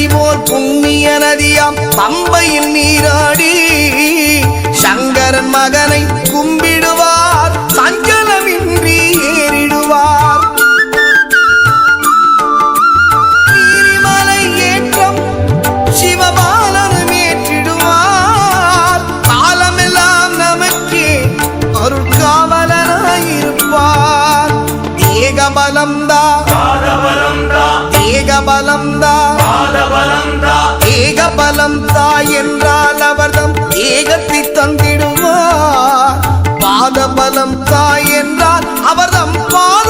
நதி போல் புண்ணிய நதியாம். பம்பையில் நீராடி சங்கரன் மகனை கும்பிடுவார். சஞ்சலமின்றி ஏறிடுவார். நீரிமலை ஏற்றம் சிவபாலனும் ஏற்றிடுவார். காலமெல்லாம் நமக்கே அருள் காவலனாயிருப்பார் ஏகபலம்தான் ஏகபலம்தா பாதபலம்தா ஏகபலம்தா என்றால் அவர்தம் ஏகத்தை தந்திடுவார். பாதபலம் தாய் என்றால் அவர்தம் தந்திடுவார்